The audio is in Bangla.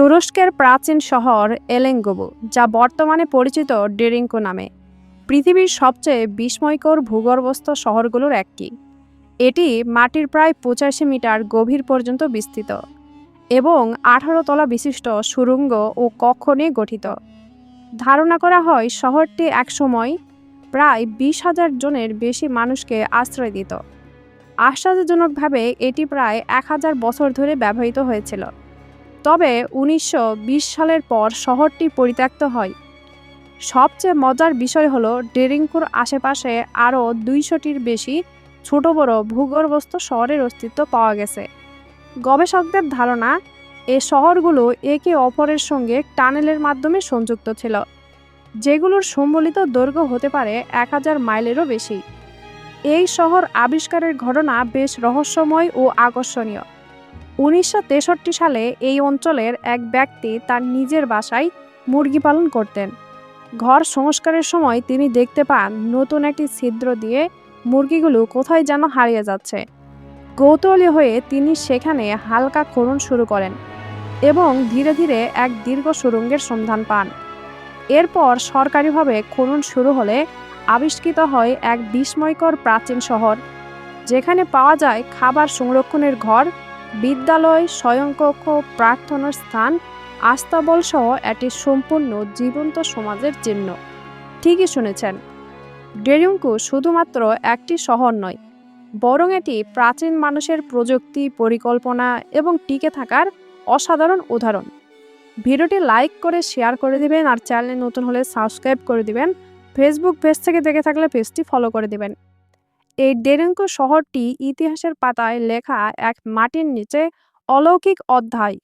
তুরস্কের প্রাচীন শহর এলেঙ্গোবু, যা বর্তমানে পরিচিত ডেরিঙ্কো নামে। পৃথিবীর সবচেয়ে বিস্ময়কর ভূগর্ভস্থ শহরগুলোর একটি। এটি মাটির প্রায় পঁচাশি মিটার গভীর পর্যন্ত বিস্তৃত এবং আঠারো তলা বিশিষ্ট সুড়ঙ্গ ও কক্ষ নিয়ে গঠিত। ধারণা করা হয় শহরটি একসময় প্রায় বিশ হাজার জনের বেশি মানুষকে আশ্রয় দিত। আশ্চর্যজনকভাবে এটি প্রায় এক হাজার বছর ধরে ব্যবহৃত হয়েছিল। তবে উনিশশো বিশ সালের পর শহরটি পরিত্যক্ত হয়। সবচেয়ে মজার বিষয় হলো ডেরিঙ্কুর আশেপাশে আরও দুইশোটির বেশি ছোট বড় ভূগর্ভস্থ শহরের অস্তিত্ব পাওয়া গেছে। গবেষকদের ধারণা, এ শহরগুলো একে অপরের সঙ্গে টানেলের মাধ্যমে সংযুক্ত ছিল, যেগুলোর সম্বলিত দৈর্ঘ্য হতে পারে এক হাজার মাইলেরও বেশি। এই শহর আবিষ্কারের ঘটনা বেশ রহস্যময় ও আকর্ষণীয়। উনিশশো তেষট্টি সালে এই অঞ্চলের এক ব্যক্তি তার নিজের বাসায় মুরগি পালন করতেন। ঘর সংস্কারের সময় তিনি দেখতে পান নতুন একটি ছিদ্র দিয়ে মুরগিগুলো কোথায় যেন হারিয়ে যাচ্ছে। কৌতূহলী হয়ে তিনি সেখানে হালকা খনন শুরু করেন এবং ধীরে ধীরে এক দীর্ঘ সুড়ঙ্গের সন্ধান পান। এরপর সরকারিভাবে খনন শুরু হলে আবিষ্কৃত হয় এক বিস্ময়কর প্রাচীন শহর, যেখানে পাওয়া যায় খাবার সংরক্ষণের ঘর বিদ্যালয়, স্বয়ংকক্ষ, প্রার্থনার স্থান, আস্তাবল সহ একটি সম্পূর্ণ জীবন্ত সমাজের চিহ্ন। ঠিকই শুনেছেন। ডেরিঙ্কু শুধুমাত্র একটি শহর নয়, বরং এটি প্রাচীন মানুষের প্রযুক্তি, পরিকল্পনা এবং টিকে থাকার অসাধারণ উদাহরণ। ভিডিওটি লাইক করে শেয়ার করে দিবেন আর চ্যানেলে নতুন হলে সাবস্ক্রাইব করে দিবেন। ফেসবুক পেজ থেকে দেখে থাকলে পেজটি ফলো করে দিবেন। এই ডেরেঙ্কো শহরটি ইতিহাসের পাতায় লেখা এক মাটির নিচে অলৌকিক অধ্যায়।